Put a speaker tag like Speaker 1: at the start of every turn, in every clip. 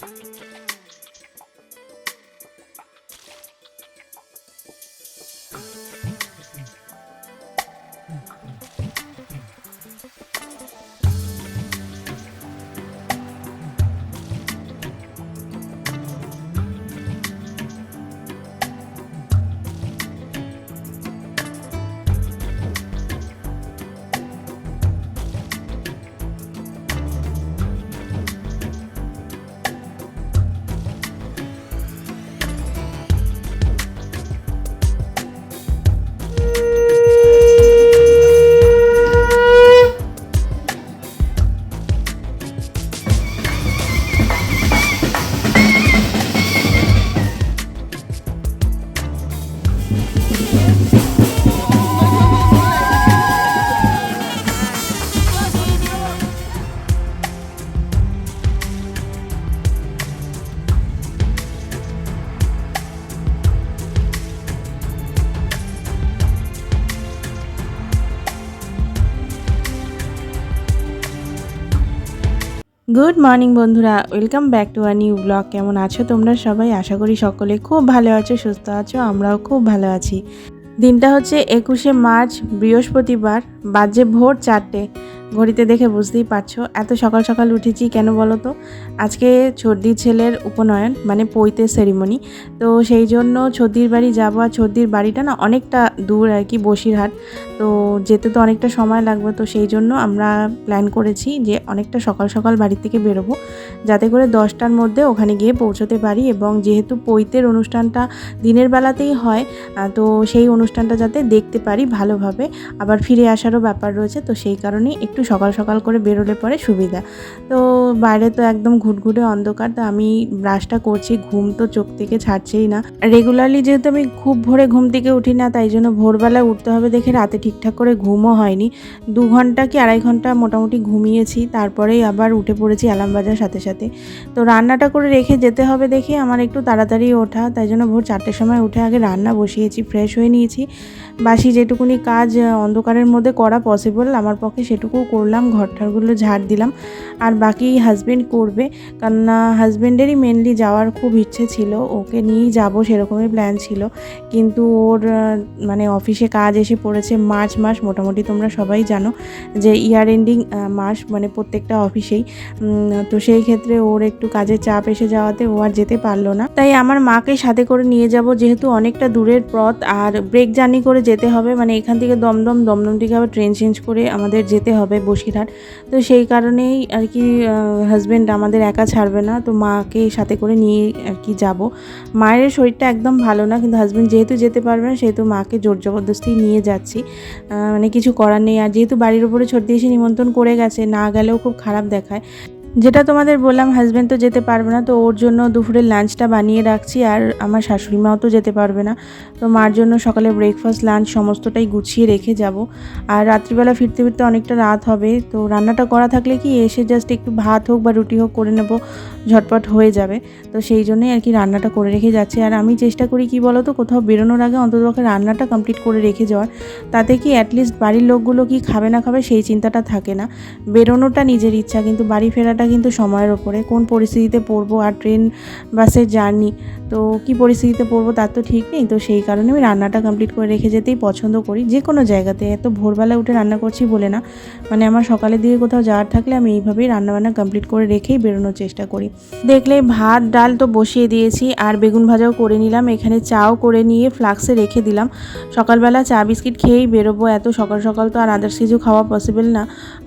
Speaker 1: Thank you. Good morning বন্ধুরা, welcome back to our new blog. কেমন আছো তোমরা সবাই? আশা করি সকলে খুব ভালো আছো, সুস্থ আছো, আমরাও খুব ভালো আছি। দিনটা হচ্ছে একুশে মার্চ, বৃহস্পতিবার। বাজে ভোর চারটে। ঘড়িতে দেখে বুঝতেই পারছ, এত সকাল সকাল উঠেছি কেন বলো তো? আজকে ছর্দির ছেলের উপনয়ন মানে পৈতে সেরিমনি তো সেই জন্য ছর্দির বাড়ি যাব আর ছর্দির বাড়িটা না অনেকটা দূর আর কি, বসিরহাট। তো যেতে তো অনেকটা সময় লাগবে, তো সেই জন্য আমরা প্ল্যান করেছি যে অনেকটা সকাল সকাল বাড়ি থেকে বেরোবো। যাতে করে দশটার মধ্যে ওখানে গিয়ে পৌঁছতে পারি এবং যেহেতু পৈতের অনুষ্ঠানটা দিনের বেলাতেই হয় তো সেই অনুষ্ঠানটা যাতে দেখতে পারি ভালোভাবে। আবার ফিরে আসারও ব্যাপার রয়েছে, তো সেই কারণেই একটু সকাল সকাল করে বেরোলে পরে সুবিধা। তো বাইরে তো একদম ঘুটঘুটে অন্ধকার, তো আমি ব্রাশটা করছি, ঘুম তো চোখ থেকে ছাড়ছেই না। রেগুলারলি যেহেতু আমি খুব ভোরে ঘুম থেকে উঠি না, তাই জন্য ভোরবেলায় উঠতে হবে দেখে রাতে ঠিকঠাক করে ঘুমও হয়নি। দু ঘণ্টা কি আড়াই ঘণ্টা মোটামুটি ঘুমিয়েছি, তারপরেই আবার উঠে পড়েছি অ্যালার্ম বাজার সাথে সাথে। তো রান্নাটা করে রেখে যেতে হবে দেখে, আমার একটু তাড়াতাড়ি ওঠা, তাই জন্য ভোর চারটের সময় উঠে আগে রান্না বসিয়েছি, ফ্রেশ হয়ে নিয়েছি। বাসি যেটুকুনি কাজ অন্ধকারের মধ্যে করা পসিবল আমার পক্ষে সেটুকু করলাম, ঘরটারগুলো ঝাড় দিলাম, আর বাকি হাজবেন্ড করবে, কেননা হাজবেন্ডেরই মেনলি যাওয়ার খুব ইচ্ছে ছিল, ওকে নিয়েই যাব সেরকমই প্ল্যান ছিল, কিন্তু ওর মানে অফিসে কাজ এসে পড়েছে মার্চ মাস, মোটামুটি তোমরা সবাই জানো যে ইয়ার এন্ডিং মাস মানে প্রত্যেকটা অফিসেই তো সেই ক্ষেত্রে ওর একটু কাজের চাপ এসে যাওয়াতে ও আর যেতে পারল না। তাই আমার মাকে সাথে করে নিয়ে যাব, যেহেতু অনেকটা দূরের পথ, আর ব্রেক জার্নি করে যেতে হবে মানে এখান থেকে দমদম দমদম থেকে আবার ট্রেন চেঞ্জ করে আমাদের যেতে হবে বসিরহাট। তো সেই কারণেই আর কি হাজব্যান্ড আমাদের একা ছাড়বে না, তো মাকে সাথে করে নিয়ে আর কি যাব। মায়ের শরীরটা একদম ভালো না, কিন্তু হাজব্যান্ড যেহেতু যেতে পারবে না, সেহেতু মাকে জোর জবরদস্তি নিয়ে যাচ্ছি। মানে কিছু করার নেই, আর যেহেতু বাড়ির উপরে ছড়িয়ে এসে নিমন্ত্রণ করে গেছে, না গেলেও খুব খারাপ দেখায়। যেটা তোমাদের বললাম হাজব্যান্ড তো যেতে পারবে না, তো ওর জন্য দুপুরের লাঞ্চটা বানিয়ে রাখছি আর আমার শাশুড়ি মাও তো যেতে পারবে না। তো মার জন্য সকালে ব্রেকফাস্ট লাঞ্চ সমস্তটাই গুছিয়ে রেখে যাব। আর রাত্রিবেলা ফিরতে ফিরতে অনেকটা রাত হবে, তো রান্নাটা করা থাকলে কি এসে জাস্ট একটু ভাত হোক বা রুটি হোক করে নেব, ঝটপট হয়ে যাবে। তো সেই জন্যই আর কি রান্নাটা করে রেখে যাচ্ছে। আর আমি চেষ্টা করি কি বলো তো কোথাও বেরোনোর আগে অন্ততপক্ষে রান্নাটা কমপ্লিট করে রেখে যাওয়ার। তাতে কি অ্যাটলিস্ট বাড়ির লোকগুলো কি খাবে না খাবে সেই চিন্তাটা থাকে না। বেরোনোটা নিজের ইচ্ছা, কিন্তু বাড়ি ফেরাটা কিন্তু সময়ের ওপরে কোন পরিস্থিতিতে পড়ব আর ট্রেন বাসের জার্নি তো কি পরিস্থিতিতে পড়ব তার তো ঠিক নেই। তো সেই কারণে আমি রান্নাটা কমপ্লিট করে রেখে যেতেই পছন্দ করি। যে কোনো জায়গাতে, এত ভোরবেলা উঠে রান্না করছি বলে না। মানে আমার সকালের দিকে কোথাও যাওয়ার থাকলে আমি এইভাবেই রান্নাবান্না কমপ্লিট করে রেখেই বেরোনোর চেষ্টা করি। দেখলে ভাত, ডাল তো বসিয়ে দিয়েছি আর বেগুন ভাজাও করে নিলাম। এখানে চাও করে নিয়ে ফ্লাক্সে রেখে দিলাম। সকালবেলা চা বিস্কিট খেয়েই বেরোবো। এত সকাল সকাল তো আর আদার্স কিছু খাওয়া পসিবল না।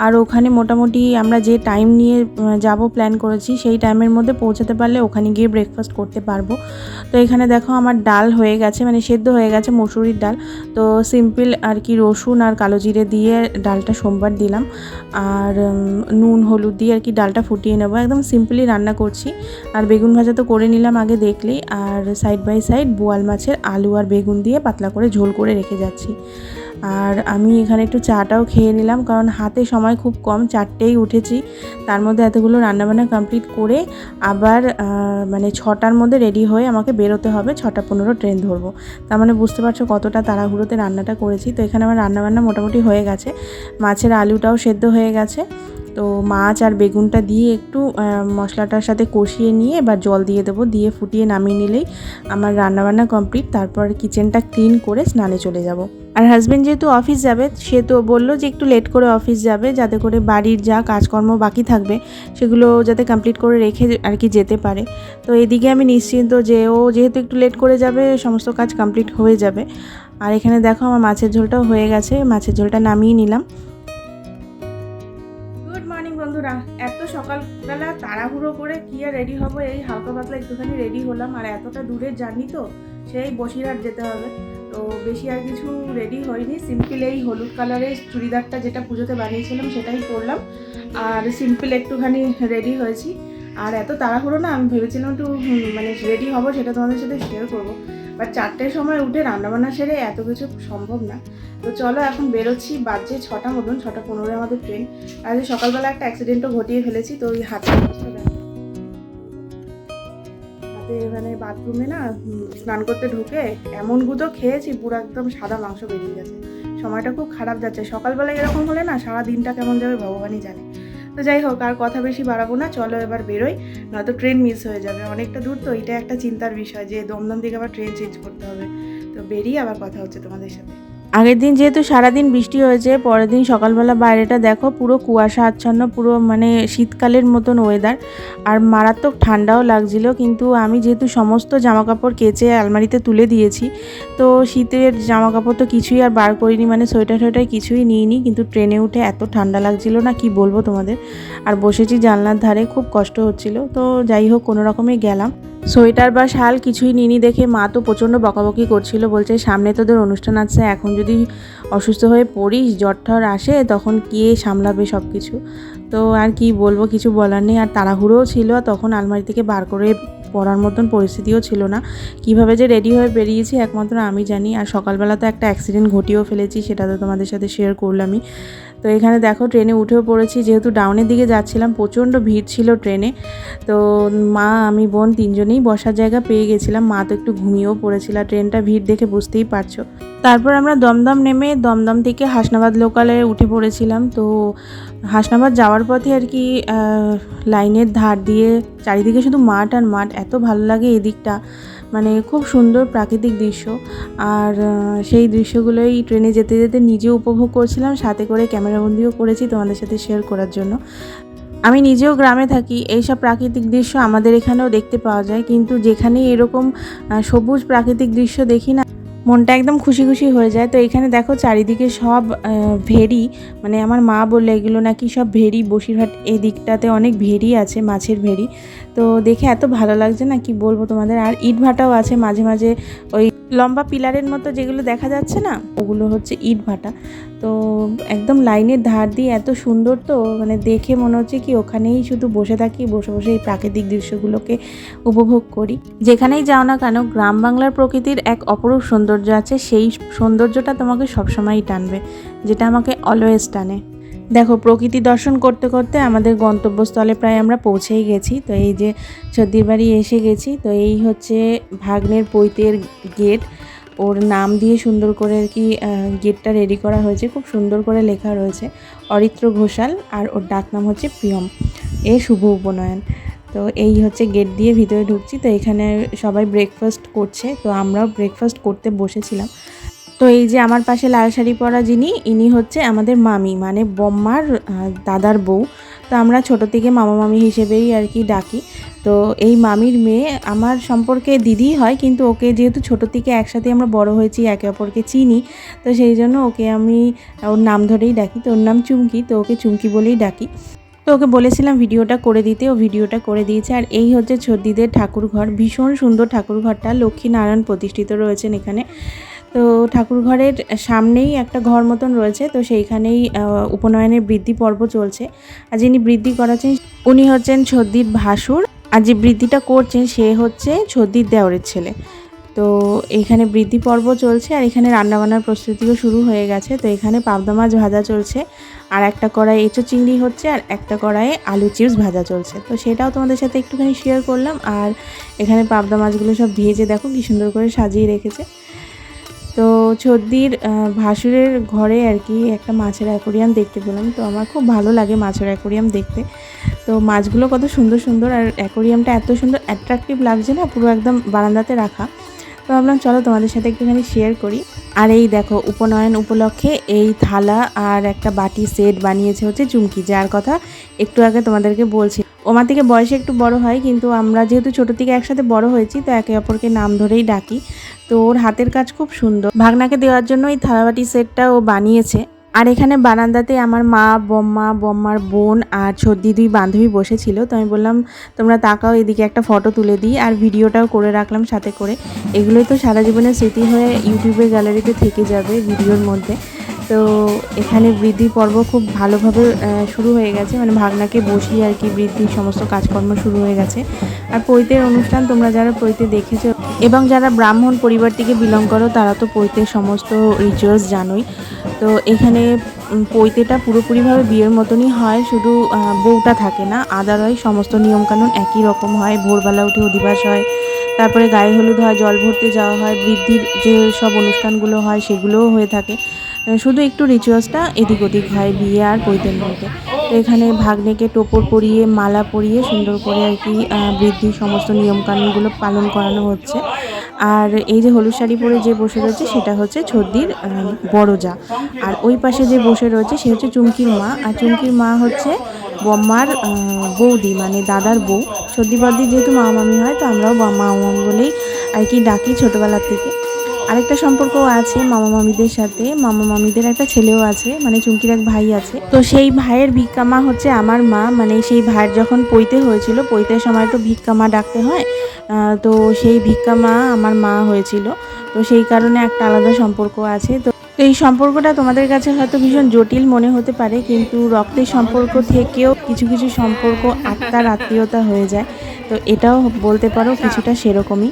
Speaker 1: আর ওখানে মোটামুটি আমরা যে টাইম নিয়ে যাব প্ল্যান করেছি, সেই টাইমের মধ্যে পৌঁছাতে পারলে ওখানে গিয়ে ব্রেকফাস্ট করতে পারব। তো এখানে দেখো আমার ডাল হয়ে গেছে মানে সেদ্ধ হয়ে গেছে মসুরির ডাল। তো সিম্পল আর কি রসুন আর কালো জিরে দিয়ে ডালটা সোমবার দিলাম। আর নুন, হলুদ দিয়ে আর কি ডালটা ফুটিয়ে নেব। একদম সিম্পলি রান্না করছি। আর বেগুন ভাজা তো করে নিলাম আগে দেখলেই। আর সাইড বাই সাইড বোয়াল মাছের আলু আর বেগুন দিয়ে পাতলা করে ঝোল করে রেখে যাচ্ছি। আর আমি এখানে একটু চাটাও খেয়ে নিলাম, কারণ হাতে সময় খুব কম, চারটেই উঠেছি। তার মধ্যে এতগুলো রান্নাবান্না কমপ্লিট করে আবার মানে ছটার মধ্যে রেডি হয়ে আমাকে বেরোতে হবে। ছটা পনেরো ট্রেন ধরবো। তার মানে বুঝতে পারছ কতটা তাড়াহুড়োতে রান্নাটা করেছি। তো এখানে আমার রান্নাবান্না মোটামুটি হয়ে গেছে। মাছের আলুটাও সেদ্ধ হয়ে গেছে। তো মাছ আর বেগুনটা দিয়ে একটু মশলাটার সাথে কষিয়ে নিয়ে এবার জল দিয়ে দেবো। দিয়ে ফুটিয়ে নামিয়ে নিলেই আমার রান্নাবান্না কমপ্লিট তারপর কিচেনটা ক্লিন করে স্নানে চলে যাব। আর হাজব্যান্ড যেহেতু অফিস যাবে, সে তো বলল যে একটু লেট করে অফিস যাবে যাতে করে বাড়ির যা কাজকর্ম বাকি থাকবে, সেগুলো যাতে কমপ্লিট করে রেখে আর কি যেতে পারে। তো এদিকে আমি নিশ্চিন্ত যে ও যেহেতু একটু লেট করে যাবে, সমস্ত কাজ কমপ্লিট হয়ে যাবে। আর এখানে দেখো আমার মাছের ঝোলটাও হয়ে গেছে, মাছের ঝোলটা নামিয়ে নিলাম। বন্ধুরা। এত সকালবেলা তাড়াহুড়ো করে কি আর রেডি হব? এই হালকা পাতলা একটুখানি রেডি হলাম। আর এতটা দূরের জার্নি তো, সেই বসিরহাট যেতে হবে। তো বেশি আর কিছু রেডি হয়নি। সিম্পল এই হলুদ কালারের চুড়িদারটা যেটা পুজোতে বানিয়েছিলাম, সেটাই পরলাম আর সিম্পল একটুখানি রেডি হয়েছি। আর এত তাড়াহুড়ো না, আমি ভেবেছিলাম একটু মানে রেডি হব, সেটা তোমাদের সাথে শেয়ার করব। বাট চারটের সময় উঠে রান্নাবান্না সেরে এত কিছু সম্ভব না। তো চলো এখন বেরোচ্ছি বাজে ছটা মতন, ছটা পনেরো আমাদের ট্রেন আজ সকালবেলা একটা অ্যাক্সিডেন্টও ঘটিয়ে ফেলেছি, তো ওই হাতের অবস্থা মানে বাথরুমে না স্নান করতে ঢুকে এমন গুঁতো খেয়েছি, পুরো একদম সাদা মাংস বেরিয়ে গেছে। সময়টা খুব খারাপ যাচ্ছে। সকালবেলা এরকম হলে না, সারা দিনটা কেমন যাবে ভগবানই জানে। তো যাই হোক, আর কথা বেশি বাড়াবো না, চলো এবার বেরোই, নয়তো ট্রেন মিস হয়ে যাবে। অনেকটা দূর তো, এটা একটা চিন্তার বিষয় যে দমদম থেকে আবার ট্রেন চেঞ্জ করতে হবে। তো বেরিয়ে আবার কথা হচ্ছে তোমাদের সাথে। আগের দিন যেহেতু সারাদিন বৃষ্টি হয়েছে, পরের দিন সকালবেলা বাইরেটা দেখো, পুরো কুয়াশা আচ্ছন্ন, পুরো মানে শীতকালের মতন ওয়েদার আর মারাত্মক ঠান্ডাও লাগছিল, কিন্তু আমি যেহেতু সমস্ত জামা কাপড় কেচে আলমারিতে তুলে দিয়েছি, তো শীতের জামা কাপড় তো কিছুই আর বার করিনি মানে সোয়েটার টোয়েটার কিছুই নিইনি, কিন্তু ট্রেনে উঠে এত ঠান্ডা লাগছিল না, কি বলব তোমাদের। আর বসেছি জানলার ধারে, খুব কষ্ট হচ্ছিল, তো যাই হোক, কোনো রকমে গেলাম। সোয়েটার বা শাল কিছুই নিনি দেখে মা তো প্রচণ্ড বকাবকি করছিল, বলছে, সামনে তোদের অনুষ্ঠান আছে, এখন যদি অসুস্থ হয়ে পড়িস, জ্বর আসে, তখন কে সামলাবে সব কিছু তো আর কি বলব, কিছু বলার নেই। আর তাড়াহুড়োও ছিল, তখন আলমারি থেকে বার করে পড়ার মতন পরিস্থিতিও ছিল না। কীভাবে যে রেডি হয়ে বেরিয়েছি, একমাত্র আমি জানি। আর সকালবেলা তো একটা অ্যাক্সিডেন্ট ঘটিয়েও ফেলেছি, সেটা তো তোমাদের সাথে শেয়ার করলামই। তো এখানে দেখো ট্রেনে উঠেও পড়েছি, যেহেতু ডাউনের দিকে যাচ্ছিলাম, প্রচণ্ড ভিড় ছিল ট্রেনে। তো মা, আমি, বোন তিনজনেই বসার জায়গা পেয়ে গেছিলাম। মা তো একটু ঘুমিয়েও পড়েছিল ট্রেনটা ভিড় দেখে বুঝতেই পারছ। তারপর আমরা দমদম নেমে দমদম থেকে হাসনাবাদ লোকালে উঠে পড়েছিলাম। তো হাসনাবাদ যাওয়ার পথে আর কি লাইনের ধার দিয়ে, চারিদিকে শুধু মাঠ আর মাঠ, এত ভালো লাগে এই দিকটা মানে খুব সুন্দর প্রাকৃতিক দৃশ্য। আর সেই দৃশ্যগুলোই ট্রেনে যেতে যেতে নিজে উপভোগ করছিলাম, সাথে করে ক্যামেরাবন্দিও করেছি তোমাদের সাথে শেয়ার করার জন্য। আমি নিজেও গ্রামে থাকি, এইসব প্রাকৃতিক দৃশ্য আমাদের এখানেও দেখতে পাওয়া যায়, কিন্তু যেখানেই এরকম সবুজ প্রাকৃতিক দৃশ্য দেখি না মনটা একদম খুশি খুশি হয়ে যায়। তো এখানে দেখো চারিদিকে সব ভেরি মানে আমার মা বললে এগুলো নাকি সব ভেরি বসিরহাট এই দিকটাতে অনেক ভেরি আছে, মাছের ভেরি তো দেখে এত ভালো লাগছে না কি বলব তোমাদের? আর ইট ভাটাও আছে মাঝে মাঝে ওই লম্বা পিলারের মতো যেগুলো দেখা যাচ্ছে না, ওগুলো হচ্ছে ইট ভাটা। তো একদম লাইনের ধার দিয়ে এত সুন্দর তো মানে দেখে মনে হচ্ছে কি ওখানেই শুধু বসে থাকি, বসে বসে এই প্রাকৃতিক দৃশ্যগুলোকে উপভোগ করি। যেখানেই যাও না কেন, গ্রাম বাংলার প্রকৃতির এক অপরূপ সৌন্দর্য আছে, সেই সৌন্দর্যটা তোমাকে সবসময়ই টানবে, যেটা আমাকে অলওয়েজ টানে। দেখো, প্রকৃতি দর্শন করতে করতে আমাদের গন্তব্যস্থলে প্রায় আমরা পৌঁছেই গেছি। তো এই যে সর্দির বাড়ি এসে গেছি। তো এই হচ্ছে ভাগ্নের পৈতের গেট। ওর নাম দিয়ে সুন্দর করে আর কি গেটটা রেডি করা হয়েছে। খুব সুন্দর করে লেখা রয়েছে, অরিত্র ঘোষাল, আর ওর ডাক নাম হচ্ছে প্রিয়ম। এ শুভ উপনয়ন। তো এই হচ্ছে গেট দিয়ে ভিতরে ঢুকছি। তো এখানে সবাই ব্রেকফাস্ট করছে। তো আমরাও ব্রেকফাস্ট করতে বসেছিলাম। তো এই যে আমার পাশে লাল শাড়ি পরা যিনি, ইনি হচ্ছে আমাদের মামি মানে বম্মার দাদার বউ। তো আমরা ছোট থেকে মামা মামি হিসেবেই আর কি ডাকি। তো এই মামির মেয়ে আমার সম্পর্কে দিদি হয়, কিন্তু ওকে যেহেতু ছোট থেকে একসাথে আমরা বড় হয়েছি, একে অপরকে চিনি, তো সেই জন্য ওকে আমি ওর নাম ধরেই ডাকি। তো ওর নাম চুমকি, তো ওকে চুমকি বলেই ডাকি। তো ওকে বলেছিলাম ভিডিওটা করে দিতে, ও ভিডিওটা করে দিয়েছে। আর এই হচ্ছে ছর্দিদের ঠাকুর ঘর ভীষণ সুন্দর ঠাকুর ঘরটা লক্ষ্মীনারায়ণ প্রতিষ্ঠিত রয়েছেন এখানে। তো ঠাকুর ঘরের সামনেই একটা ঘর মতন রয়েছে, তো সেইখানেই উপনয়নের বৃদ্ধি পর্ব চলছে। আর যিনি বৃদ্ধি করাচ্ছেন, উনি হচ্ছেন ছদ্দির ভাসুর। আর যে বৃদ্ধিটা করছেন, সে হচ্ছে ছদ্দির দেওরের ছেলে। তো এখানে বৃদ্ধি পর্ব চলছে, আর এখানে রান্নাবান্নার প্রস্তুতিও শুরু হয়ে গেছে। তো এখানে পাবদা মাছ ভাজা চলছে, আর একটা কড়াই এঁচো চিংড়ি হচ্ছে, আর একটা কড়াইয়ে আলু চিপস ভাজা চলছে। তো সেটাও তোমাদের সাথে একটুখানি শেয়ার করলাম। আর এখানে পাবদা মাছগুলো সব ভেজে দেখো, কি সুন্দর করে সাজিয়ে রেখেছে। তো ছদ্দির ভাসুরের ঘরে আর কি একটা মাছের অ্যাকোরিয়াম দেখতে পেলাম। তো আমার খুব ভালো লাগে মাছের অ্যাকোরিয়াম দেখতে। তো মাছগুলো কত সুন্দর সুন্দর আর অ্যাকোরিয়ামটা এত সুন্দর অ্যাট্রাকটিভ লাগছে না, পুরো একদম বারান্দাতে রাখা। তো ভাবলাম চলো তোমাদের সাথে একটুখানি শেয়ার করি। আর এই দেখো উপনয়ন উপলক্ষে এই থালা আর একটা বাটি সেট বানিয়েছে হচ্ছে চুমকি, যার কথা একটু আগে তোমাদেরকে বলছি। ওমার থেকে বয়সে একটু বড় হয়, কিন্তু আমরা যেহেতু ছোটো থেকে একসাথে বড় হয়েছি, তো একে অপরকে নাম ধরেই ডাকি। তো ওর হাতের কাজ খুব সুন্দর। ভাগনাকে দেওয়ার জন্য এই থালাবাটি সেটটা ও বানিয়েছে। আর এখানে বারান্দাতে আমার মা, বম্মা, বম্মার বোন আর ছদ্দি দুই বান্ধবী বসেছিল। তো আমি বললাম, তোমরা তাকাও, এদিকে একটা ফটো তুলে দিই আর ভিডিওটাও করে রাখলাম সাথে করে। এগুলোই তো সারা জীবনের স্মৃতি হয়ে ইউটিউবের গ্যালারিতে থেকে যাবে ভিডিওর মধ্যে। তো এখানে বৃদ্ধি পর্ব খুব ভালোভাবে শুরু হয়ে গেছে। মানে ভাগনাকে বসিয়ে আর কি বৃদ্ধির সমস্ত কাজকর্ম শুরু হয়ে গেছে। আর পৈতের অনুষ্ঠান, তোমরা যারা পৈতে দেখেছ, এবং যারা ব্রাহ্মণ পরিবার থেকে বিলং করো, তারা তো পৈতের সমস্ত রিচুয়ালস জানোই। তো এখানে পৈতেটা পুরোপুরিভাবে বিয়ের মতনই হয়, শুধু বউটা থাকে না। আদারওয়াইজ সমস্ত নিয়মকানুন একই রকম হয়। ভোরবেলা উঠে অধিবাস হয়, তারপরে গায়ে হলুদ হয়, জল ভরতে যাওয়া হয়, বৃদ্ধির যে সব অনুষ্ঠানগুলো হয়, সেগুলোও হয়ে থাকে। শুধু একটু রিচুয়ালসটা এদিক ওদিক হয় বিয়ে আর পৈতের মধ্যে। তো এখানে ভাগ্নেকে টোপর পরিয়ে মালা পরিয়ে সুন্দর করে আর কি আহ, বৃদ্ধির সমস্ত নিয়মকানুনগুলো পালন করানো হচ্ছে। আর এই যে হলুদ শাড়ি পরে যে বসে রয়েছে সেটা হচ্ছে ছদ্দির বড় যা আর ওই পাশে যে বসে রয়েছে সে হচ্ছে চুমকির মা। আর চুমকির মা হচ্ছে বম্মার বৌদি মানে দাদার বউ। সর্দি বর্দি যেহেতু মামা মামি হয় তো আমরাও বা- মামা মামি বলেই আর কি ডাকি ছোটোবেলার থেকে। আরেকটা সম্পর্ক আছে মামা মামিদের সাথে। মামা মামিদের একটা ছেলেও আছে মানে চুমকির এক ভাই আছে। তো সেই ভাইয়ের ভিক্ষামা হচ্ছে আমার মা মানে সেই ভাইয়ের যখন পৈতে হয়েছিল, পৈতের সময় তো ভিক্ষামা ডাকতে হয় তো সেই ভিক্ষামা আমার মা হয়েছিল। তো সেই কারণে একটা আলাদা সম্পর্ক আছে। তো তো এই সম্পর্কটা তোমাদের কাছে হয়তো ভীষণ জটিল মনে হতে পারে, কিন্তু রক্তের সম্পর্ক থেকেও কিছু কিছু সম্পর্ক আত্মার আত্মীয়তা হয়ে যায়। তো এটাও বলতে পারো, কিছুটা সেরকমই।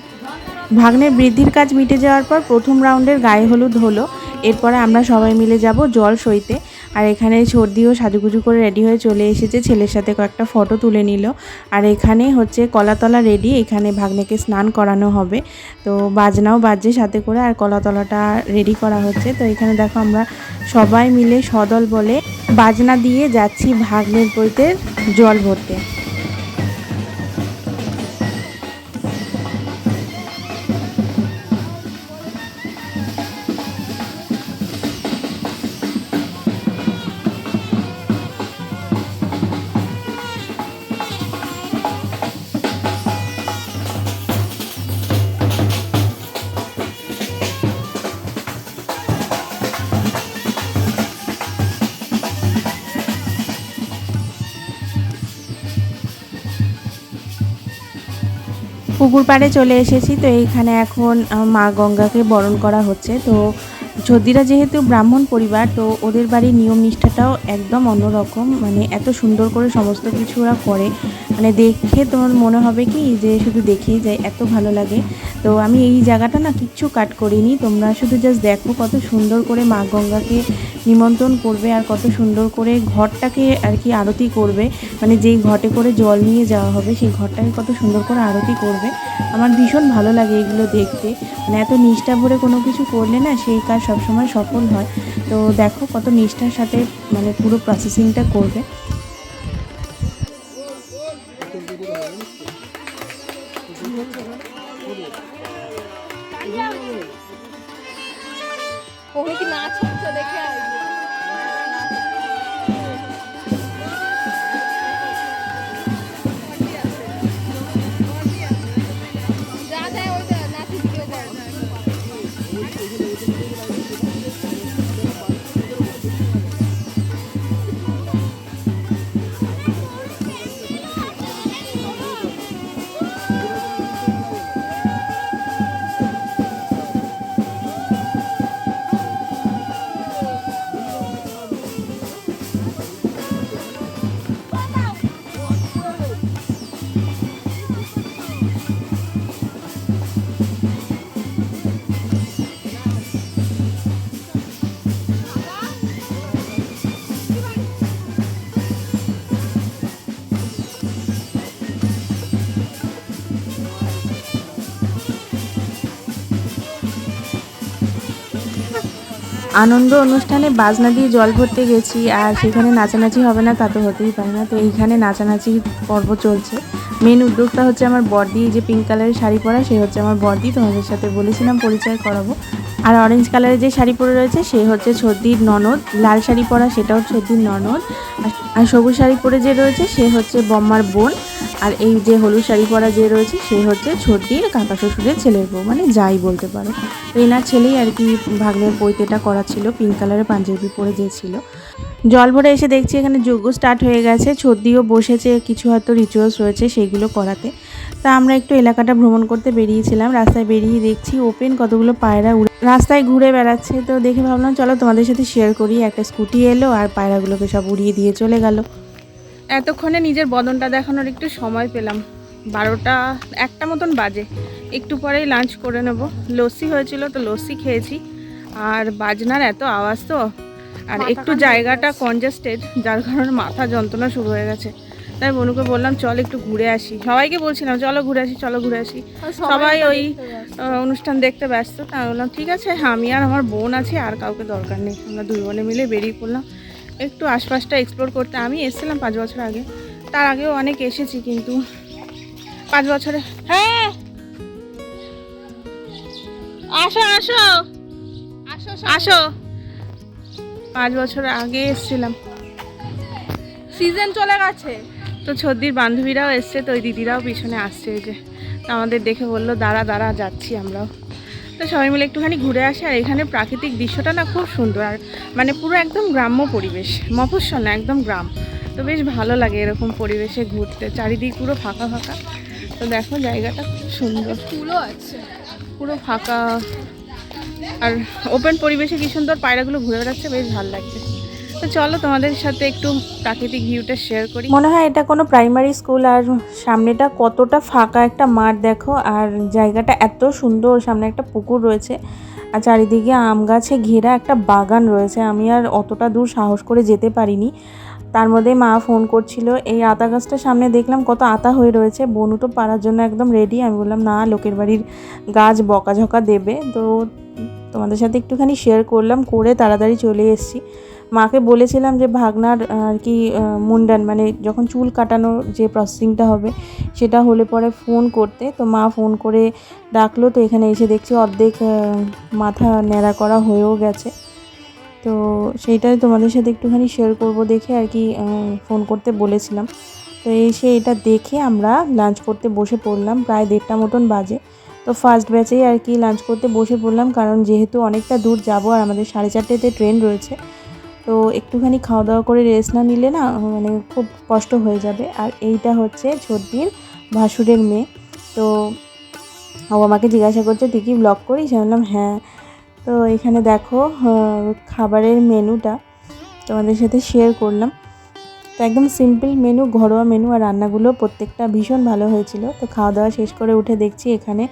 Speaker 1: ভাগ্নের বৃদ্ধির কাজ মিটে যাওয়ার পর প্রথম রাউন্ডের গায়ে হলুদ হলো। এরপরে আমরা সবাই মিলে যাব জল সইতে। আর এখানে সর্দিও সাজুগুজু করে রেডি হয়ে চলে এসেছে। ছেলের সাথে কয়েকটা ফটো তুলে নিল। আর এখানে হচ্ছে কলাতলা রেডি এখানে ভাগ্নেকে স্নান করানো হবে। তো বাজনাও বাজছে সাথে করে। আর কলাতলাটা রেডি করা হচ্ছে। তো এখানে দেখো আমরা সবাই মিলে সদল বলে বাজনা দিয়ে যাচ্ছি ভাগ্নের বইতে জল ভরতে। পুকুর পাড়ে চলে এসেছি, তো এইখানে এখন মা গঙ্গাকে বরণ করা হচ্ছে। তো যদিরা যেহেতু ব্রাহ্মণ পরিবার, তো ওদের বাড়ির নিয়ম নিষ্ঠাটাও একদম অন্যরকম। মানে এত সুন্দর করে সমস্ত কিছু ওরা করে। মানে দেখে তোমার মনে হবে কি যে শুধু দেখেই যায়, এত ভালো লাগে। তো আমি এই জায়গাটা না কিচ্ছু কাট করিনি। তোমরা শুধু জাস্ট দেখো কত সুন্দর করে মা গঙ্গাকে নিমন্ত্রণ করবে আর কত সুন্দর করে ঘরটাকে আর কি আরতি করবে। মানে যেই ঘটে করে জল নিয়ে যাওয়া হবে, সেই ঘরটাকে কত সুন্দর করে আরতি করবে। আমার ভীষণ ভালো লাগে এগুলো দেখতে। মানে এত নিষ্ঠা ভরে কোনো কিছু করলে না সেই কাজ সবসময় সফল হয়। তো দেখো কত নিষ্ঠার সাথে মানে পুরো প্রসেসিংটা করবে। আনন্দ অনুষ্ঠানে বাজনা দিয়ে জল ভরতে গেছি, আর সেখানে নাচানাচি হবে না, তা তো হতেই পারে না। তো এইখানে নাচানাচি পর্ব চলছে। মেন উদ্যোগটা হচ্ছে আমার বর্দি যে পিঙ্ক কালারের শাড়ি পরা, সে হচ্ছে আমার বর্দি। তোমাদের সাথে বলেছিলাম পরিচয় করাবো। আর অরেঞ্জ কালারের যে শাড়ি পরে রয়েছে, সে হচ্ছে ছর্দির ননদ। লাল শাড়ি পরা, সেটাও ছর্দির ননদ। আর সবুজ শাড়ি পরে যে রয়েছে, সে হচ্ছে বম্মার বোন। আর এই যে হলুদ শাড়ি পরা যে রয়েছে, সে হচ্ছে ছর্দির কাকা শ্বশুরের ছেলের বউ মানে যাই বলতে পারো। তো এনার ছেলেই আর কি ভাগ্নের পৈতেটা করা ছিল পিঙ্ক কালারের পাঞ্জাবি পরে যে ছিল। জল ভরে এসে দেখছি এখানে যজ্ঞ স্টার্ট হয়ে গেছে ছর্দিও বসেছে, কিছু হয়তো রিচুয়ালস রয়েছে সেইগুলো করাতে। তা আমরা একটু এলাকাটা ভ্রমণ করতে বেরিয়েছিলাম, রাস্তায় বেরিয়ে দেখছি ওপেন কতগুলো পায়রা উড়ে রাস্তায় ঘুরে বেড়াচ্ছে। তো দেখে ভাবলাম, চলো তোমাদের সাথে শেয়ার করি, একটা স্কুটি এলো আর পায়রাগুলোকে সব উড়িয়ে দিয়ে চলে গেল। এতক্ষণে নিজের বদনটা দেখানোর একটু সময় পেলাম। বারোটা একটা মতন বাজে। একটু পরেই লাঞ্চ করে নেব। লস্যি হয়েছিল তো লস্যি খেয়েছি। আর বাজনার এত আওয়াজ তো। আর একটু জায়গাটা কনজেস্টেড যার কারণে মাথা যন্ত্রণা শুরু হয়ে গেছে। তাই বনুকে বললাম চল একটু ঘুরে আসি। সবাইকে বলছিলাম চলো ঘুরে আসি চলো ঘুরে আসি। সবাই ওই অনুষ্ঠান দেখতে ব্যস্ত। তা আমি বললাম ঠিক আছে আমি আর আমার বোন আছে আর কাউকে দরকার নেই। আমরা দুই বোনে মিলে বেরিয়ে পড়লাম। একটু আশপাশটা এক্সপ্লোর করতে। আমি এসেছিলাম পাঁচ বছর আগে। তার আগেও অনেক এসেছি কিন্তু। পাঁচ বছরে। হ্যাঁ! আসো আসো!
Speaker 2: আসো
Speaker 1: আসো। পাঁচ বছর আগে এসেছিলাম।
Speaker 2: সিজন চলে গেছে।
Speaker 1: তো ছদ্দির বান্ধবীরাও এসছে, তো ওই দিদিরাও পিছনে আসছে যে। আমাদের দেখে বলল, দাঁড়া দাঁড়া, যাচ্ছি আমরাও। তো সবাই মিলে একটুখানি ঘুরে আসে আর এখানে প্রাকৃতিক দৃশ্যটা না খুব সুন্দর আর মানে পুরো একদম গ্রাম্য পরিবেশ মফস্বল না একদম গ্রাম। তো বেশ ভালো লাগে এরকম পরিবেশে ঘুরতে চারিদিক পুরো ফাঁকা ফাঁকা। তো দেখো জায়গাটা খুব সুন্দর।
Speaker 2: পুরো আছে।
Speaker 1: পুরো ফাঁকা। আর ওপেন পরিবেশে কি সুন্দর পায়রাগুলো ঘুরে বেড়াচ্ছে বেশ ভালো লাগছে। তো চলো তোমাদের সাথে একটু প্রাকৃতিক ভিউটা শেয়ার করি। মনে হয় এটা কোনো প্রাইমারি স্কুল আর সামনেটা কতটা ফাঁকা একটা মাঠ দেখো, আর জায়গাটা এত সুন্দর, সামনে একটা পুকুর রয়েছে, আর চারিদিকে আম গাছে ঘেরা একটা বাগান রয়েছে। আমি আর অতটা দূর সাহস করে যেতে পারিনি। তার মধ্যে মা ফোন করছিল, এই আতা গাছটার সামনে দেখলাম কত আতা হয়ে রয়েছে, বনু তো পারার জন্য একদম রেডি আমি বললাম, না, লোকের বাড়ির গাছ বকাঝকা দেবে। তো তোমাদের সাথে একটুখানি শেয়ার করলাম, করে তাড়াতাড়ি চলে এসেছি। মাকে বলেছিলাম যে ভাগনার আর কি মুন্ডান মানে যখন চুল কাটানোর যে প্রসেসিংটা হবে, সেটা হলে পরে ফোন করতে। তো মা ফোন করে ডাকলো, তো এখানে এসে দেখছি অর্ধেক মাথা ন্যাড়া করা হয়েও গেছে। তো সেইটাই তোমাদের সাথে একটুখানি শেয়ার করব দেখে আর কি ফোন করতে বলেছিলাম। তো এসে এটা দেখে আমরা লাঞ্চ করতে বসে পড়লাম, প্রায় দেড়টা মতন বাজে। তো ফার্স্ট ব্যাচেই আর কি লাঞ্চ করতে বসে পড়লাম, কারণ যেহেতু অনেকটা দূর যাব আর আমাদের সাড়ে চারটেতে ট্রেন রয়েছে তো একটুখানি খাওয়া দাওয়া করে রেস্ট না নিলে না মানে খুব কষ্ট হয়ে যাবে। আর এইটা হচ্ছে ছর্দির ভাসুরের মেয়ে। তো ও আমাকে জিজ্ঞাসা করছে, তুই কি ব্লগ করিস? আমি বললাম হ্যাঁ। তো এখানে দেখো খাবারের মেনুটা তোমাদের সাথে শেয়ার করলাম। তো একদম সিম্পল মেনু ঘরোয়া মেনু আর রান্নাগুলো প্রত্যেকটা ভীষণ ভালো হয়েছিল। তো খাওয়া দাওয়া শেষ করে উঠে দেখছি এখানে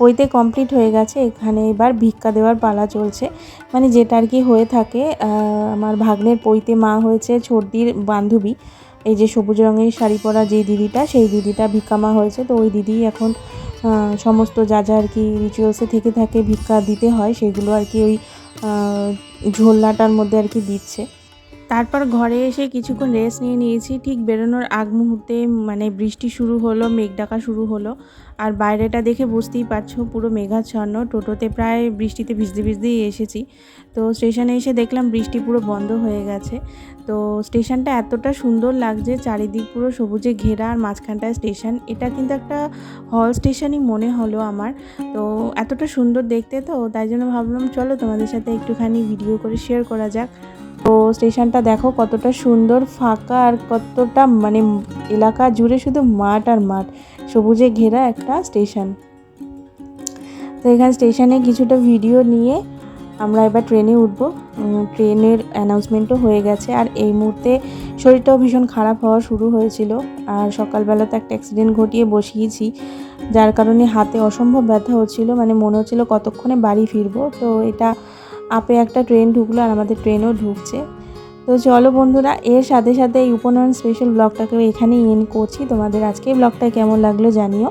Speaker 1: পইতে কমপ্লিট হয়ে গেছে এখানে এবার ভিক্ষা দেওয়ার পালা চলছে। মানে যেটা আর কি হয়ে থাকে আমার ভাগ্নের পইতে মা হয়েছে ছর্দির বান্ধবী। এই যে সবুজ রঙের শাড়ি পরা যে দিদিটা সেই দিদিটা ভিক্ষা মা হয়েছে। তো ওই দিদি এখন সমস্ত যা যা আর কি রিচুয়ালসে থেকে থাকে ভিক্ষা দিতে হয় সেগুলো আর কি ওই আহ, ঝোলনাটার মধ্যে আর কি দিচ্ছে। তারপর ঘরে এসে কিছুক্ষণ রেস্ট নিয়ে নিয়েছি। ঠিক বেরোনোর আগ মুহূর্তে মানে বৃষ্টি শুরু হলো মেঘ ডাকা শুরু হলো। আর বাইরেটা দেখে বুঝতেই পারছ, পুরো মেঘাচ্ছন্ন। টোটোতে প্রায় বৃষ্টিতে ভিজতে ভিজতেই এসেছি। তো স্টেশনে এসে দেখলাম বৃষ্টি পুরো বন্ধ হয়ে গেছে। তো স্টেশনটা এতটা সুন্দর লাগছে, চারিদিক পুরো সবুজে ঘেরা আর মাঝখানটায় স্টেশন। এটা কিন্তু একটা হল স্টেশনই মনে হলো আমার। তো এতটা সুন্দর দেখতে তো, তাই জন্য ভাবলাম চলো তোমাদের সাথে একটুখানি ভিডিও করে শেয়ার করা যাক। তো স্টেশনটা দেখো কতটা সুন্দর, ফাঁকা আর কতটা মানে এলাকা জুড়ে শুধু মাঠ আর মাঠ। সবুজে ঘেরা একটা স্টেশন। তো এখানে স্টেশনে কিছুটা ভিডিও নিয়ে আমরা এবার ট্রেনে উঠবো। ট্রেনের অ্যানাউন্সমেন্টও হয়ে গেছে আর এই মুহূর্তে শরীরটাও ভীষণ খারাপ হওয়া শুরু হয়েছিল। আর সকালবেলা তো একটা অ্যাক্সিডেন্ট ঘটিয়ে বসিয়েছি, যার কারণে হাতে অসম্ভব ব্যথা হচ্ছিল। মানে মনে হচ্ছিল কতক্ষণে বাড়ি ফিরবো। তো এটা আপে একটা ট্রেন ঢুকলো আর আমাদের ট্রেনও ঢুকছে। তো চলো বন্ধুরা, এর সাথে সাথে এই উপনয়ন স্পেশাল ব্লগটাকেও এখানেই এন করছি। তোমাদের আজকে ব্লগটা কেমন লাগল জানিও।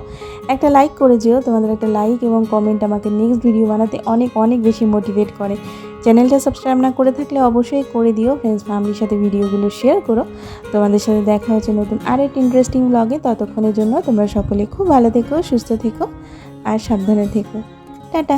Speaker 1: একটা লাইক করে যেও, তোমাদের একটা লাইক এবং কমেন্ট আমাকে নেক্সট ভিডিও বানাতে অনেক অনেক বেশি মোটিভেট করে। চ্যানেলটা সাবস্ক্রাইব না করে থাকলে অবশ্যই করে দিও। ফ্রেন্ডস ফ্যামিলির সাথে ভিডিওগুলো শেয়ার করো। তোমাদের সাথে দেখা হচ্ছে নতুন আরেকটি ইন্টারেস্টিং ব্লগে ততক্ষণের জন্য তোমরা সকলে খুব ভালো থেকো, সুস্থ থেকো আর সাবধানে থেকো। টাটা!